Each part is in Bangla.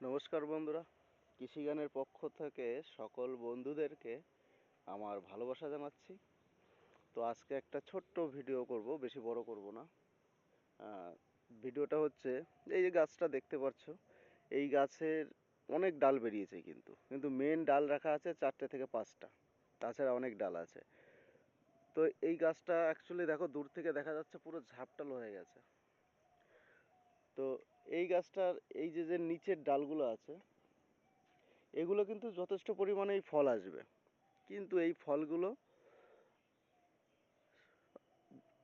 নমস্কার বন্ধুরা। কৃষিগানের পক্ষ থেকে সকল বন্ধুদেরকে আমার ভালোবাসা জানাচ্ছি। তো আজকে একটা ছোট্ট ভিডিও করব, বেশি বড় করব না। ভিডিওটা হচ্ছে, এই যে গাছটা দেখতে পাচ্ছ, এই গাছের অনেক ডাল বেরিয়েছে কিন্তু। কিন্তু মেন ডাল রাখা আছে চারটে থেকে পাঁচটা। তাছাড়া অনেক ডাল আছে। তো এই গাছটা অ্যাকচুয়ালি দেখো, দূর থেকে দেখা যাচ্ছে পুরো ঝাপটাল হয়ে গেছে। তো এই গাছটার, এই যে যে নিচের ডালগুলো আছে, এগুলো কিন্তু যথেষ্ট পরিমাণেই ফল আসবে। কিন্তু এই ফলগুলো,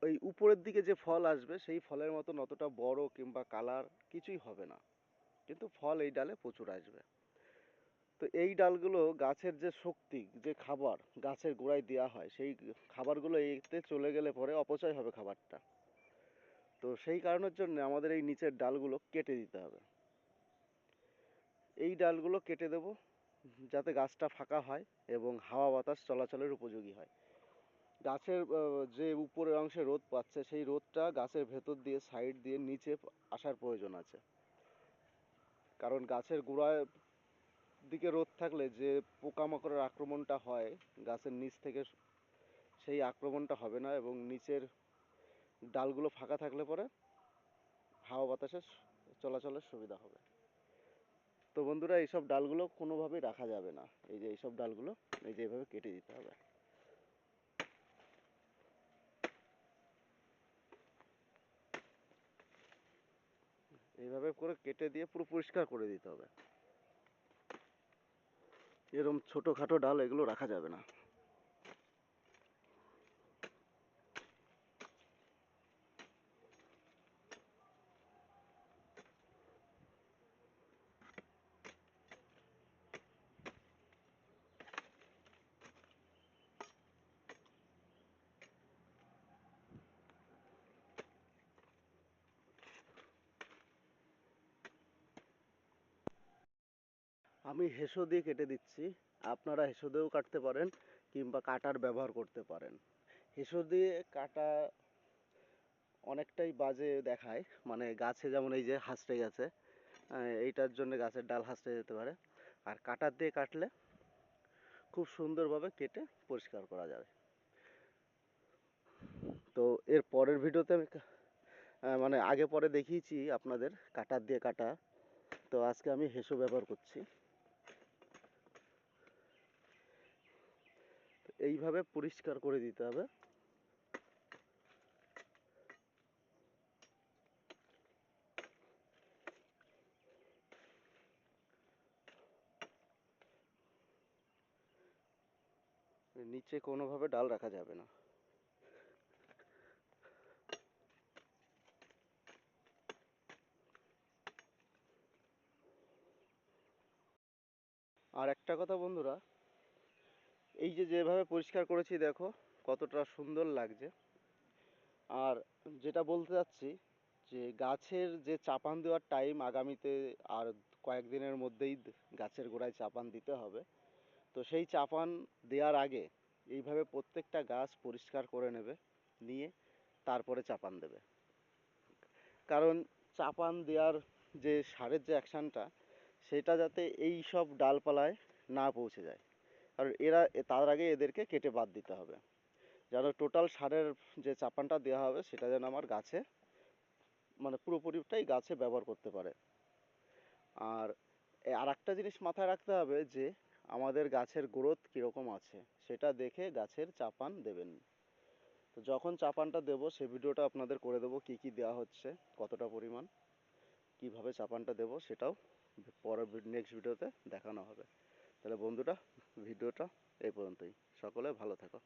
ওই উপরের দিকে যে ফল আসবে, সেই ফলের মতন অতটা বড় কিংবা কালার কিছুই হবে না। কিন্তু ফল এই ডালে প্রচুর আসবে। তো এই ডালগুলো গাছের যে শক্তি, যে খাবার, গাছের গোড়ায় দেওয়া হয়, সেই খাবারগুলো এতে চলে গেলে পরে অপচয় হবে খাবারটা। তো সেই কারণের জন্য আমাদের এই নিচের ডালগুলো কেটে দিতে হবে। এই ডালগুলো কেটে দেব, যাতে গাছটা ফাঁকা হয় এবং হাওয়া বাতাস চলাচলের উপযোগী হয়। গাছের যে উপরের অংশে রোদ পাচ্ছে, সেই রোদটা গাছের ভেতর দিয়ে, সাইড দিয়ে নিচে আসার প্রয়োজন আছে। কারণ গাছের গোড়ায় দিকে রোদ থাকলে যে পোকামাকড়ের আক্রমণটা হয়, গাছের নিচ থেকে সেই আক্রমণটা হবে না এবং নিচের ডালগুলো ফাঁকা থাকলে পরে হাওয়া বাতাসের চলাচলের সুবিধা হবে। তো বন্ধুরা, এইসব ডালগুলো কোনোভাবেই রাখা যাবে না। এই যে এইসব ডালগুলো, এই যে এইভাবে কেটে দিতে হবে। এইভাবে করে কেটে দিয়ে পুরো পরিষ্কার করে দিতে হবে। এরকম ছোটোখাটো ডাল এগুলো রাখা যাবে না। আমি হেসো দিয়ে কেটে দিচ্ছি। আপনারা হেসো দিয়েও কাটতে পারেন কিংবা কাটার ব্যবহার করতে পারেন। হেসো দিয়ে কাটা অনেকটাই বাজে দেখায়। মানে গাছে যেমন এই যে হাসড়ে গেছে এইটার জন্য গাছের ডাল হাসড়ে যেতে পারে। আর কাটার দিয়ে কাটলে খুব সুন্দরভাবে কেটে পরিষ্কার করা যাবে। তো এর পরের ভিডিওতে আমি মানে আগে পরে দেখিয়েছি আপনাদের কাটার দিয়ে কাটা। তো আজকে আমি হেসো ব্যবহার করছি। এইভাবে পরিষ্কার করে দিতে হবে। নিচে কোনোভাবে ডাল রাখা যাবে না। আর একটা কথা বন্ধুরা এই যে যেভাবে পরিষ্কার করেছি দেখো, কতটা সুন্দর লাগছে। আর যেটা বলতে চাচ্ছি যে গাছের যে চাপান দেওয়ার টাইম আগামীতে আর কয়েকদিনের মধ্যেই গাছের গোড়ায় চাপান দিতে হবে। তো সেই চাপান দেওয়ার আগে এইভাবে প্রত্যেকটা গাছ পরিষ্কার করে নেবে, নিয়ে তারপরে চাপান দেবে। কারণ চাপান দেওয়ার যে সারের যে অ্যাকশানটা সেটা যাতে এই সব ডালপালায় না পৌঁছে যায়। কারণ এরা তার আগে এদেরকে কেটে বাদ দিতে হবে। যেন টোটাল সারের যে চাপানটা দেওয়া হবে, সেটা যেন আমার গাছে মানে পুরোপুরিটাই গাছে ব্যবহার করতে পারে। আর আর একটা জিনিস মাথায় রাখতে হবে যে, আমাদের গাছের গ্রোথ কীরকম আছে, সেটা দেখে গাছের চাপান দেবেন। তো যখন চাপানটা দেবো, সে ভিডিওটা আপনাদের করে দেবো, কী কী দেওয়া হচ্ছে, কতটা পরিমাণ, কীভাবে চাপানটা দেবো, সেটাও পরের নেক্সট ভিডিওতে দেখানো হবে। তাহলে বন্ধুটা ভিডিওটা এই পর্যন্তই। সকলে ভালো থাকো।